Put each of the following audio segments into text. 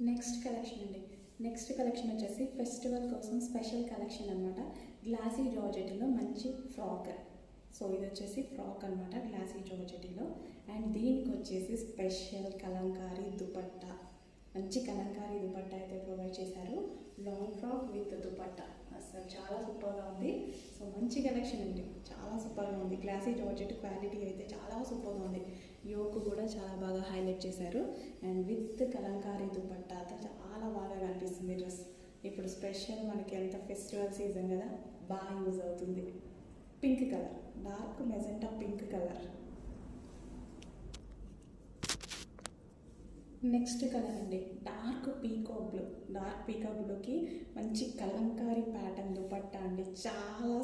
Next collection అండి. Next collection వచ్చేసి festival కోసం స్పెషల్ కలెక్షన్ అనమాట గ్లాసీ జార్జెటీలో మంచి ఫ్రాక్ సో ఇది వచ్చేసి ఫ్రాక్ అనమాట గ్లాసీ జార్జెటీలో అండ్ దీనికి వచ్చేసి స్పెషల్ కలంకారీ దుపట్టా. మంచి కలంకారీ దుపట్టా అయితే ప్రొవైడ్ చేశారు. Long frock with dupatta. అసలు చాలా సూపర్గా ఉంది. సో మంచి కలెక్షన్ అండి. చాలా సూపర్గా ఉంది. క్లాసీ జార్జెట్ క్వాలిటీ అయితే చాలా సూపర్గా ఉంది. యోక్ కూడా చాలా బాగా హైలైట్ చేశారు. అండ్ విత్ కలంకారీ దుపట్టాతో చాలా బాగా కనిపిస్తుంది డ్రెస్. ఇప్పుడు స్పెషల్ మనకి ఎంత ఫెస్టివల్ సీజన్ కదా బాగా యూజ్ అవుతుంది. Pink colour dark magenta pink colour next colour అండి. Dark peacock blue dark peacock బ్లూకి మంచి కలంకారీ ప్యాటర్న్ దుపట్టా అండి. చాలా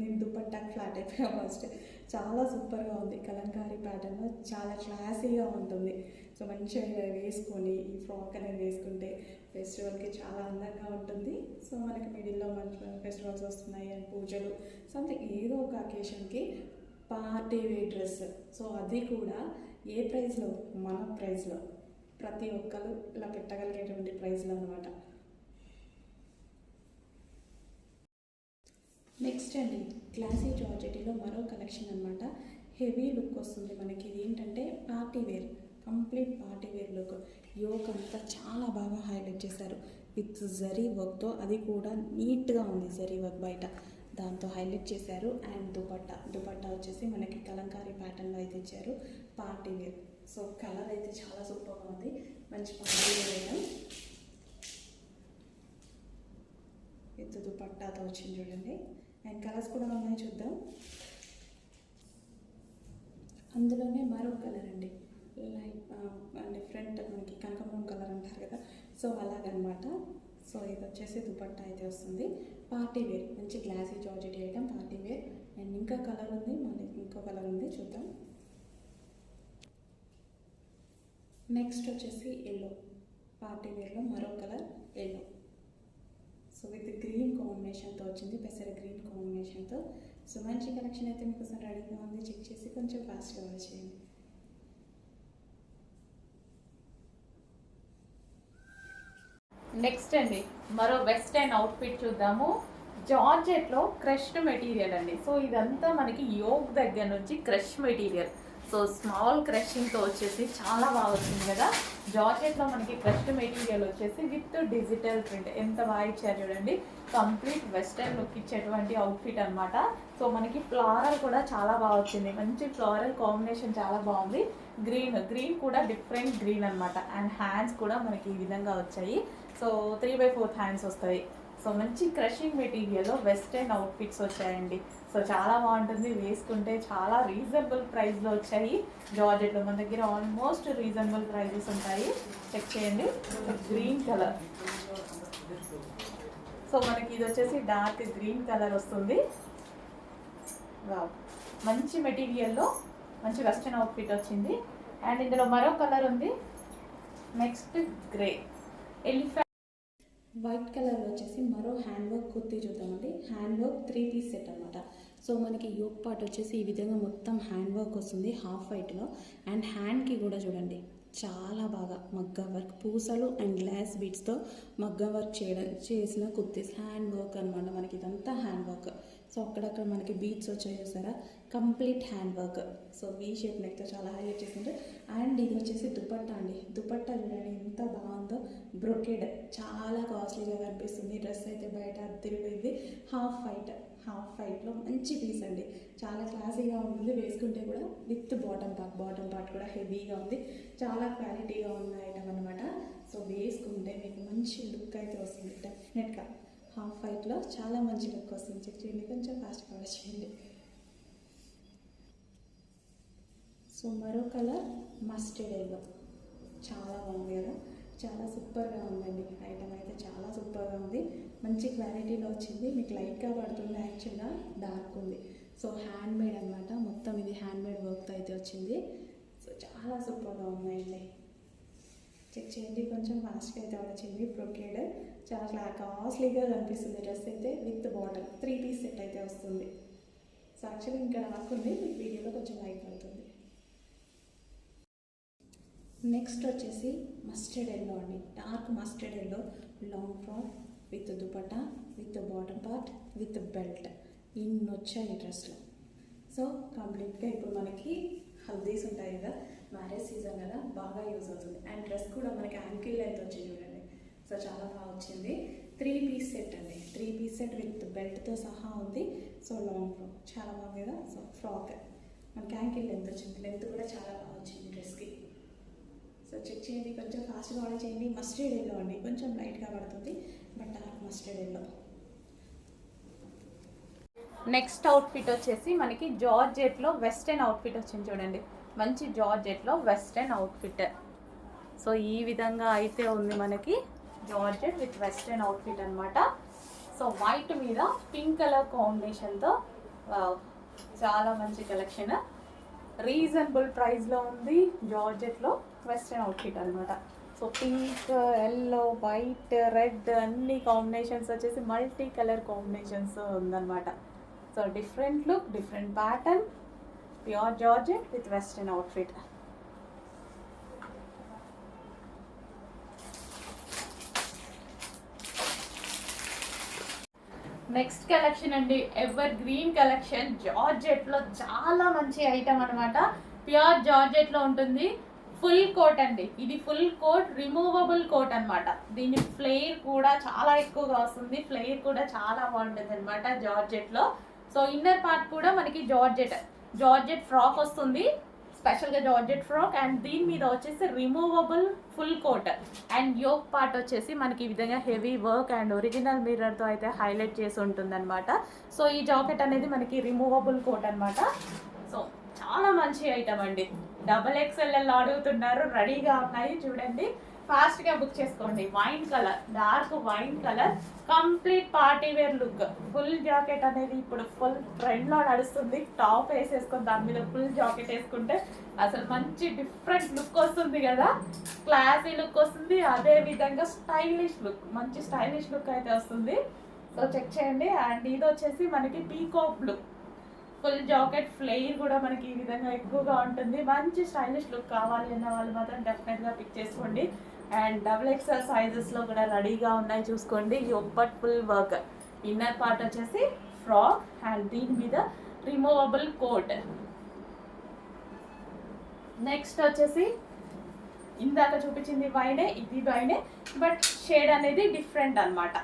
నేను దుపట్టా ఫ్లాట్ అయిపోయా ఫస్ట్. చాలా సూపర్గా ఉంది. కలంకారీ ప్యాటర్న్ చాలా క్లాసీగా ఉంటుంది. సో మంచిగా వేసుకొని ఈ ఫ్రాక్ అనేది వేసుకుంటే ఫెస్టివల్కి చాలా అందంగా ఉంటుంది. సో మనకి మిడిల్లో మంచి ఫెస్టివల్స్ వస్తున్నాయి అండ్ పూజలు. సంథింగ్ ఏదో ఒక అకేషన్కి పార్టీ వేర్ డ్రెస్. సో అది కూడా ఏ ప్రైస్లో మన ప్రైస్లో ప్రతి ఒక్కరు ఇలా పెట్టగలిగేటువంటి ప్రైజ్లు అనమాట నెక్స్ట్ అండి క్లాసీ జార్జెటీలో మరో కలెక్షన్ అనమాట హెవీ లుక్ వస్తుంది మనకి. ఇది ఏంటంటే party wear complete party wear look. Yoke అంతా చాలా బాగా హైలైట్ చేశారు. విత్ జరీ వర్క్తో అది కూడా నీట్గా ఉంది జరీ వర్క్ బయట. దాంతో హైలైట్ చేశారు. అండ్ దుపట్టా దుపట్టా వచ్చేసి మనకి కలంకారీ ప్యాటర్న్లో అయితే ఇచ్చారు. Party wear. సో కలర్ అయితే చాలా సూపర్గా ఉంది. మంచి పార్టీ వేర్ ఐటమ్ దుపట్టాతో వచ్చింది చూడండి. అండ్ కలర్స్ కూడా ఉన్నాయి చూద్దాం. అందులోనే మరో కలర్ అండి. లైట్ డిఫరెంట్ మనకి కనకమరం కలర్ అంటారు కదా. సో అలాగనమాట. సో ఇది వచ్చేసి దుపట్టా అయితే వస్తుంది. పార్టీ వేర్ మంచి glossy georgette item party wear. And ఇంకా కలర్ ఉంది మళ్ళీ ఇంకో కలర్ ఉంది చూద్దాం. నెక్స్ట్ వచ్చేసి ఎల్లో పార్టీ వేర్లో మరో colour yellow so with green కాంబినేషన్తో వచ్చింది పెసర గ్రీన్ కాంబినేషన్తో సో మంచి కలెక్షన్ అయితే మీకోసం రెడీగా ఉంది. చెక్ చేసి కొంచెం ఫాస్ట్గా వచ్చేయండి నెక్స్ట్ అండి మరో వెస్టర్న్ అవుట్ఫిట్ చూద్దాము. జార్జెట్లో క్రష్డ్ మెటీరియల్ అండి. సో ఇదంతా మనకి యోగ్ దగ్గర నుంచి క్రష్ మెటీరియల్ సో స్మాల్ క్రషింగ్తో వచ్చేసి చాలా బాగా వచ్చింది కదా. జార్జెట్లో మనకి క్రష్డ్ మెటీరియల్ వచ్చేసి విత్ డిజిటల్ ప్రింట్. ఎంత బాగా ఇచ్చారు చూడండి. కంప్లీట్ వెస్టర్న్ లుక్ ఇచ్చేటువంటి అవుట్ఫిట్ అనమాట సో మనకి ఫ్లారల్ కూడా చాలా బాగా వచ్చింది. మంచి ఫ్లారల్ కాంబినేషన్ చాలా బాగుంది. గ్రీన్ గ్రీన్ కూడా డిఫరెంట్ గ్రీన్ అన్నమాట. అండ్ హ్యాండ్స్ కూడా మనకి ఈ విధంగా వచ్చాయి. So three by fourth hands వస్తాయి. సో మంచి క్రషింగ్ మెటీరియల్లో వెస్ట్రన్ అవుట్ఫిట్స్ వచ్చాయండి. సో చాలా బాగుంటుంది. వేసుకుంటే చాలా రీజనబుల్ ప్రైస్లో వచ్చాయి. జార్జెట్లో మన దగ్గర ఆల్మోస్ట్ రీజనబుల్ ప్రైజెస్ ఉంటాయి. చెక్ చేయండి. గ్రీన్ కలర్ సో మనకి ఇది వచ్చేసి డార్క్ గ్రీన్ కలర్ వస్తుంది. మంచి మెటీరియల్లో మంచి వెస్ట్రన్ అవుట్ఫిట్ వచ్చింది. అండ్ ఇందులో మరో కలర్ ఉంది. Next grey elephant white colour వచ్చేసి మరో హ్యాండ్ వర్క్ కుర్తీ చూద్దామండి. Hand work three piece set అనమాట సో మనకి యోగ్ పార్ట్ వచ్చేసి ఈ విధంగా మొత్తం హ్యాండ్ వర్క్ వస్తుంది హాఫ్ వైట్లో అండ్ హ్యాండ్కి కూడా చూడండి. చాలా బాగా మగ్గ వర్క్ పూసలు అండ్ గ్లాస్ బీట్స్తో మగ్గ వర్క్ చేయడం చేసిన కుర్తీస్. హ్యాండ్ వర్క్ అనమాట మనకి ఇదంతా హ్యాండ్ వర్క్ సో అక్కడక్కడ మనకి బీట్స్ వచ్చాయి చూసారా? Complete hand work so V shape నెక్తో చాలా హైలైట్ చేసిండ్రు అండ్ ఇది వచ్చేసి దుపట్టా అండి. దుపట్టా చూడండి ఎంత బాగుందో. బ్రొకెడ్ చాలా కాస్ట్లీగా కనిపిస్తుంది. డ్రెస్ అయితే బయట తిరిగిపోయింది హాఫ్ వైట్ హాఫ్ హైట్లో మంచి పీస్ అండి. చాలా క్లాసీగా ఉంటుంది. వేసుకుంటే కూడా with bottom part bottom part కూడా హెవీగా ఉంది. చాలా క్వాలిటీగా ఉన్న ఐటమ్ అనమాట సో వేసుకుంటే మీకు మంచి లుక్ అయితే వస్తుంది. డెఫినెట్గా హాఫ్ హైట్లో చాలా మంచి లుక్ వస్తుంది. చెక్ చేయండి. కొంచెం ఫాస్ట్గా చేయండి. సో మరో కలర్ మస్టర్డ్ ఎల్లో చాలా బాగుంది కదా. చాలా సూపర్గా ఉందండి. ఐటమ్ అయితే మంచి క్వాలిటీలో వచ్చింది. మీకు లైట్గా పడుతుంది యాక్చువల్గా డార్క్ ఉంది. సో హ్యాండ్ మేడ్ అనమాట మొత్తం ఇది హ్యాండ్ మేడ్ వర్క్తో అయితే వచ్చింది. సో చాలా సూపర్గా ఉన్నాయండి. చెక్ చేయండి కొంచెం ఫాస్ట్గా అయితే వచ్చింది. ప్రొకేడ్ చాలా కాస్ట్లీగా కనిపిస్తుంది డ్రెస్ అయితే with bottom three piece set అయితే వస్తుంది. సో యాక్చువల్లీ ఇంకా డార్క్ ఉంది. మీకు వీడియోలో కొంచెం లైట్ పడుతుంది. నెక్స్ట్ వచ్చేసి మస్టర్డ్ ఎల్లో అండి. Dark mustard yellow long frock. With dupatta with bottom part with belt. ఇన్ని వచ్చాయి డ్రెస్లో సో కంప్లీట్గా ఇప్పుడు మనకి హల్దీస్ ఉంటాయి కదా మ్యారేజ్ సీజన్ కదా బాగా యూజ్ అవుతుంది. అండ్ డ్రెస్ కూడా మనకి యాంకిల్ లెంత్ వచ్చింది చూడండి. సో చాలా బాగా వచ్చింది. త్రీ పీస్ సెట్ అండి. త్రీ పీస్ సెట్ విత్ బెల్ట్తో సహా ఉంది. So long frock. చాలా బాగుంది కదా సో ఫ్రాక్. మనకి యాంకిల్ లెంత్ వచ్చింది. లెంత్ కూడా చాలా బాగా వచ్చింది డ్రెస్కి. సో చెక్ చేయండి. కొంచెం ఫాస్ట్గా ఆర్డర్ చేయండి. మస్టర్డ్ ఎల్లో అండి. కొంచెం లైట్గా పడుతుంది. But mustard yellow. Next outfit వచ్చేసి మనకి జార్జెట్లో వెస్ట్రన్ అవుట్ఫిట్ వచ్చింది చూడండి. మంచి జార్జెట్లో వెస్ట్రన్ అవుట్ఫిట్. సో ఈ విధంగా అయితే ఉంది మనకి జార్జెట్ విత్ వెస్ట్రన్ అవుట్ఫిట్ అనమాట సో వైట్ మీద పింక్ కలర్ కాంబినేషన్తో చాలా మంచి కలెక్షన్. రీజనబుల్ ప్రైస్లో ఉంది జార్జెట్లో వెస్ట్రన్ అవుట్ఫిట్ అనమాట so pink yellow white red అన్ని కాంబినేషన్స్ వచ్చేసి మల్టీ కలర్ కాంబినేషన్స్ ఉందన్నమాట. So different look different pattern pure georgette with western outfit next collection అండి ఎవర్ గ్రీన్ కలెక్షన్ జార్జెట్లో చాలా మంచి ఐటమ్ అనమాట ప్యూర్ జార్జెట్లో ఉంటుంది. ఫుల్ కోట్ అండి. ఇది ఫుల్ కోట్ రిమూవబుల్ కోట్ అన్నమాట. దీని ఫ్లేర్ కూడా చాలా ఎక్కువగా వస్తుంది. ఫ్లేర్ కూడా చాలా బాగుంటుంది అనమాట జార్జెట్లో. సో ఇన్నర్ పార్ట్ కూడా మనకి జార్జెట్ జార్జెట్ ఫ్రాక్ వస్తుంది. స్పెషల్గా జార్జెట్ ఫ్రాక్. అండ్ దీని మీద వచ్చేసి removable full coat. And yoke part వచ్చేసి మనకి ఈ విధంగా హెవీ వర్క్ అండ్ ఒరిజినల్ మిర్రర్తో అయితే హైలైట్ చేసి ఉంటుంది సో ఈ జాకెట్ అనేది మనకి రిమూవబుల్ కోట్ అన్నమాట. సో చాలా మంచి ఐటమ్ అండి. డబల్ ఎక్స్ఎల్ అడుగుతున్నారు రెడీగా ఉన్నాయి చూడండి. ఫాస్ట్గా బుక్ చేసుకోండి. Wine colour dark wine colour complete party wear look full jacket అనేది ఇప్పుడు ఫుల్ ట్రెండ్లో నడుస్తుంది. టాప్ వేసేసుకొని దాని మీద ఫుల్ జాకెట్ వేసుకుంటే అసలు మంచి డిఫరెంట్ లుక్ వస్తుంది కదా. క్లాసీ లుక్ వస్తుంది. అదే విధంగా స్టైలిష్ లుక్ మంచి స్టైలిష్ లుక్ అయితే వస్తుంది. సో చెక్ చేయండి. అండ్ ఇది వచ్చేసి మనకి peacock look full jacket flare కూడా మనకి ఈ విధంగా ఎక్కువగా ఉంటుంది. మంచి స్టైలిష్ లుక్ కావాలి అన్న వాళ్ళు మాత్రం డెఫినెట్గా పిక్ చేసుకోండి. అండ్ డబుల్ ఎక్స్ఎల్ సైజెస్లో కూడా రెడీగా ఉన్నాయి చూసుకోండి. ఒప్పట్ ఫుల్ వర్క్ ఇన్నర్ పార్ట్ వచ్చేసి ఫ్రాక్ అండ్ దీని మీద రిమూవబుల్ కోట్ నెక్స్ట్ వచ్చేసి ఇందాక చూపించింది వైనే ఇది వైనే బట్ షేడ్ అనేది డిఫరెంట్ అన్నమాట.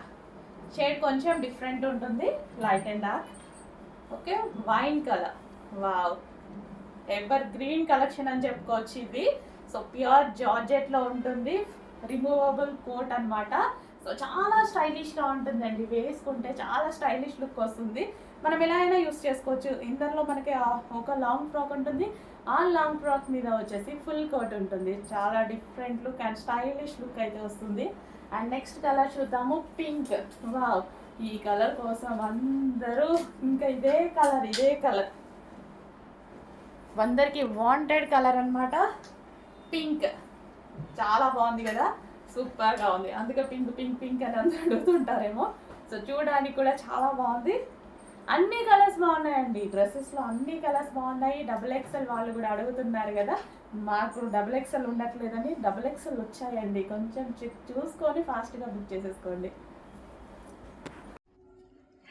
షేడ్ కొంచెం డిఫరెంట్ ఉంటుంది light and dark okay? Wine colour wow. Evergreen collection అని చెప్పుకోవచ్చు ఇది. సో ప్యూర్ జార్జెట్లో ఉంటుంది. రిమూవబుల్ కోట్ అన్నమాట. సో చాలా స్టైలిష్గా ఉంటుందండి. వేసుకుంటే చాలా స్టైలిష్ లుక్ వస్తుంది. మనం ఎలా అయినా యూస్ చేసుకోవచ్చు. ఇందరిలో మనకి ఒక లాంగ్ ఫ్రాక్ ఉంటుంది. ఆ లాంగ్ ఫ్రాక్ మీద వచ్చేసి ఫుల్ కోట్ ఉంటుంది. చాలా different look and stylish look అయితే వస్తుంది. అండ్ నెక్స్ట్ కలర్ చూద్దాము. పింక్. వావ్. ఈ కలర్ కోసం అందరూ ఇంకా ఇదే కలర్ ఇదే కలర్. అందరికి వాంటెడ్ కలర్ అన్నమాట. పింక్. చాలా బాగుంది కదా? సూపర్గా ఉంది. అందుకే పింక్ పింక్ పింక్ అని అందరూ అడుగుతుంటారేమో. సో చూడడానికి కూడా చాలా బాగుంది. అన్ని కలర్స్ బాగున్నాయండి. డ్రెస్సెస్లో అన్ని కలర్స్ బాగున్నాయి. డబుల్ ఎక్స్ఎల్ వాళ్ళు కూడా అడుగుతున్నారు కదా. మాకు డబుల్ ఎక్స్ఎల్ ఉండట్లేదని డబుల్ ఎక్స్ఎల్ వచ్చాయండి. కొంచెం చెక్ చూసుకొని ఫాస్ట్గా బుక్ చేసేసుకోండి.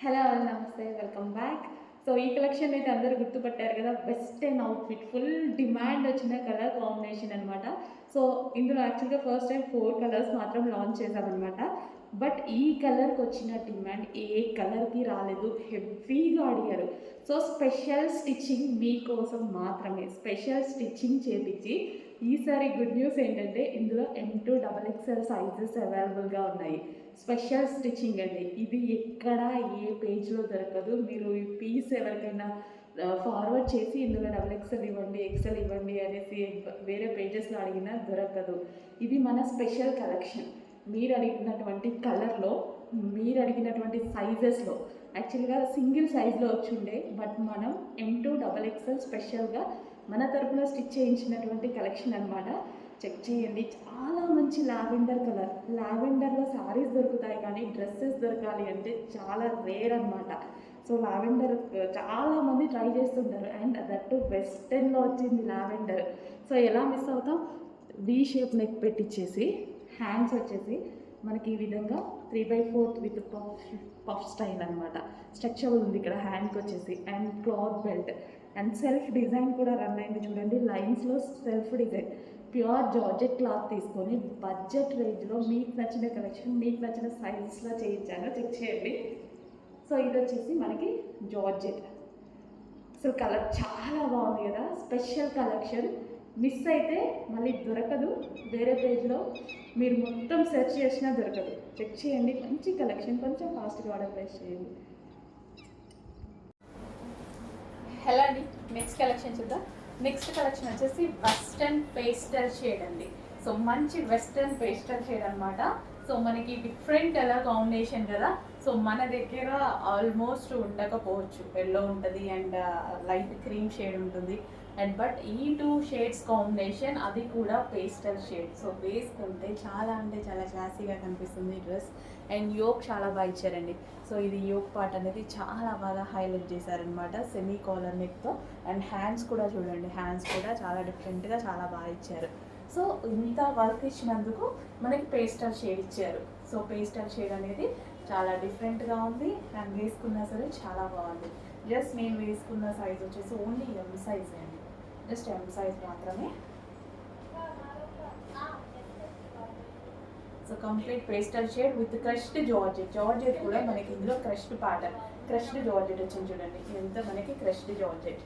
హలో నమస్తే వెల్కమ్ బ్యాక్. సో ఈ కలెక్షన్ అయితే అందరూ గుర్తుపట్టారు కదా వెస్టర్న్ అవుట్ఫిట్ ఫుల్ డిమాండ్ వచ్చిన కలర్ కాంబినేషన్ అనమాట సో ఇందులో యాక్చువల్గా ఫస్ట్ టైం ఫోర్ కలర్స్ మాత్రం లాంచ్ చేశామన్నమాట. బట్ ఈ కలర్కి వచ్చిన డిమాండ్ ఏ కలర్కి రాలేదు. హెవీగా అడిగారు. సో స్పెషల్ స్టిచ్చింగ్ మీకోసం మాత్రమే స్పెషల్ స్టిచ్చింగ్ చేపించి ఈసారి గుడ్ న్యూస్ ఏంటంటే ఇందులో M two double XL sizes అవైలబుల్గా ఉన్నాయి. స్పెషల్ స్టిచ్చింగ్ అండి. ఇది ఎక్కడ ఏ పేజ్లో దొరకదు. మీరు ఈ పీస్ ఎవరికైనా ఫార్వర్డ్ చేసి ఇందులో డబుల్ ఎక్స్ఎల్ ఇవ్వండి ఎక్స్ఎల్ ఇవ్వండి అనేసి వేరే పేజెస్లో అడిగినా దొరకదు. ఇది మన స్పెషల్ కలెక్షన్ మీరు అడిగినటువంటి కలర్లో మీరు అడిగినటువంటి సైజెస్లో యాక్చువల్గా సింగిల్ సైజ్లో వచ్చిండే బట్ మనం ఎం టూ డబల్ ఎక్స్ఎల్ స్పెషల్గా మన తరపున స్టిచ్ చేయించినటువంటి కలెక్షన్ అన్నమాట. చెక్ చేయండి. చాలా మంచి లావెండర్ కలర్. లావెండర్లో సారీస్ దొరుకుతాయి కానీ డ్రెస్సెస్ దొరకాలి అంటే చాలా రేర్ అన్నమాట. సో లావెండర్ చాలామంది ట్రై చేస్తుంటారు. అండ్ దట్టు వెస్టర్న్లో వచ్చింది లావెండర్. సో ఎలా మిస్ అవుతాం? వి షేప్ నెక్ పెట్టించేసి హ్యాండ్స్ వచ్చేసి మనకి ఈ విధంగా three by fourth with puff puff style అనమాట స్ట్రక్చరబుల్ ఉంది ఇక్కడ హ్యాండ్కి వచ్చేసి and cloth belt and self design కూడా రన్ అయింది చూడండి. లైన్స్లో self design pure georgette cloth తీసుకొని బడ్జెట్ రేంజ్లో మీకు నచ్చిన కలెక్షన్ మీకు నచ్చిన సైజెస్లో చేయించాను. చెక్ చేయండి. సో ఇది వచ్చేసి మనకి జార్జెట్ అసలు కలర్ చాలా బాగుంది కదా. స్పెషల్ కలెక్షన్ మిస్ అయితే మళ్ళీ దొరకదు. వేరే పేజ్లో మీరు మొత్తం సెర్చ్ చేసినా దొరకదు. చెక్ చేయండి. మంచి కలెక్షన్ కొంచెం ఫాస్ట్గా ఆర్డర్ ప్లేస్ చేయండి. హలో అండి. నెక్స్ట్ కలెక్షన్ చూద్దాం. నెక్స్ట్ కలెక్షన్ వచ్చేసి వెస్టర్న్ పేస్టల్ షేడ్ అండి. సో మంచి వెస్టర్న్ పేస్టల్ షేడ్ అనమాట సో మనకి డిఫరెంట్ కలర్ కాంబినేషన్ కదా. సో మన దగ్గర ఆల్మోస్ట్ ఉండకపోవచ్చు. ఎల్లో uh, ఉంటుంది అండ్ లైట్ క్రీమ్ షేడ్ ఉంటుంది. అండ్ బట్ ఈ టూ షేడ్స్ కాంబినేషన్ అది కూడా పేస్టల్ షేడ్ సో వేసుకుంటే చాలా అంటే చాలా క్లాసీగా కనిపిస్తుంది డ్రెస్ అండ్ యోక్ చాలా బాగా ఇచ్చారండి. సో ఇది యోక్ పార్ట్ అనేది చాలా బాగా హైలైట్ చేశారనమాట సెమీ కాలర్ నెక్తో అండ్ హ్యాండ్స్ కూడా చూడండి హ్యాండ్స్ కూడా చాలా డిఫరెంట్గా చాలా బాగా ఇచ్చారు. సో ఇంత వర్క్ ఇచ్చినందుకు మనకి పేస్టల్ షేడ్ ఇచ్చారు. సో పేస్టల్ షేడ్ అనేది చాలా డిఫరెంట్గా ఉంది. అండ్ వేసుకున్నా సరే చాలా బాగుంది. జస్ట్ నేను వేసుకున్న సైజ్ వచ్చేసి ఓన్లీ ఎం సైజ్ అండి. జస్ట్ ఎం సైజ్ మాత్రమే. So complete pastel shade with crushed georgette georgette కూడా మనకి ఇందులో క్రష్డ్ ప్యాటర్న్ క్రష్డ్ జార్జెట్ వచ్చింది చూడండి. ఇదంతా మనకి క్రష్డ్ జార్జెట్